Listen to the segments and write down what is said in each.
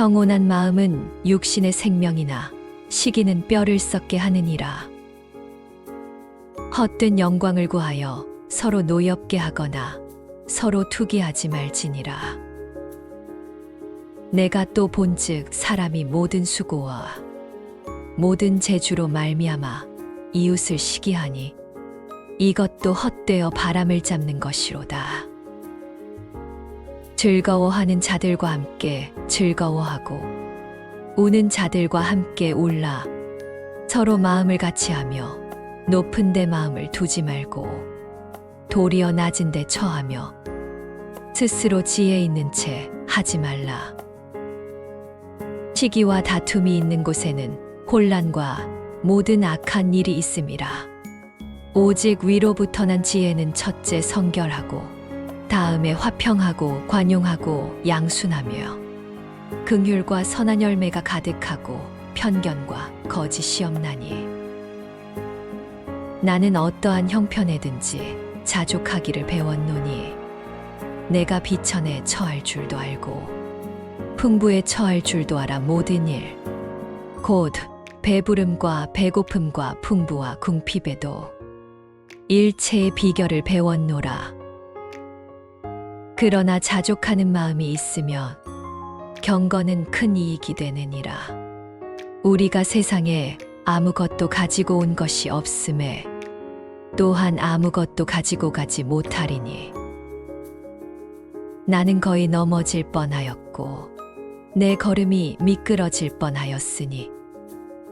평온한 마음은 육신의 생명이나 시기는 뼈를 썩게 하느니라. 헛된 영광을 구하여 서로 노엽게 하거나 서로 투기하지 말지니라. 내가 또 본즉 사람이 모든 수고와 모든 재주로 말미암아 이웃을 시기하니 이것도 헛되어 바람을 잡는 것이로다. 즐거워하는 자들과 함께 즐거워하고 우는 자들과 함께 울라 서로 마음을 같이하며 높은 데 마음을 두지 말고 도리어 낮은 데 처하며 스스로 지혜 있는 채 하지 말라. 시기와 다툼이 있는 곳에는 혼란과 모든 악한 일이 있음이라. 오직 위로부터 난 지혜는 첫째 성결하고 다음에 화평하고 관용하고 양순하며 긍휼과 선한 열매가 가득하고 편견과 거짓이 없나니. 나는 어떠한 형편에든지 자족하기를 배웠노니 내가 비천에 처할 줄도 알고 풍부에 처할 줄도 알아 모든 일 곧 배부름과 배고픔과 풍부와 궁핍에도 일체의 비결을 배웠노라 그러나 자족하는 마음이 있으면 경건은 큰 이익이 되느니라 우리가 세상에 아무것도 가지고 온 것이 없음에 또한 아무것도 가지고 가지 못하리니 나는 거의 넘어질 뻔하였고 내 걸음이 미끄러질 뻔하였으니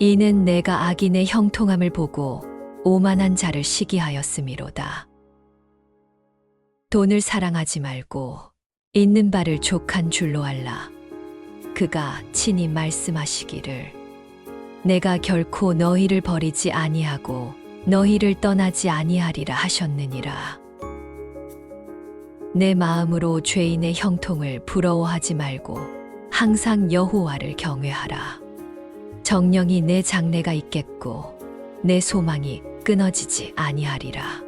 이는 내가 악인의 형통함을 보고 오만한 자를 시기하였음이로다. 돈을 사랑하지 말고 있는 바를 족한 줄로 알라. 그가 친히 말씀하시기를 내가 결코 너희를 버리지 아니하고 너희를 떠나지 아니하리라 하셨느니라. 내 마음으로 죄인의 형통을 부러워하지 말고 항상 여호와를 경외하라. 정령이 내 장래가 있겠고 내 소망이 끊어지지 아니하리라.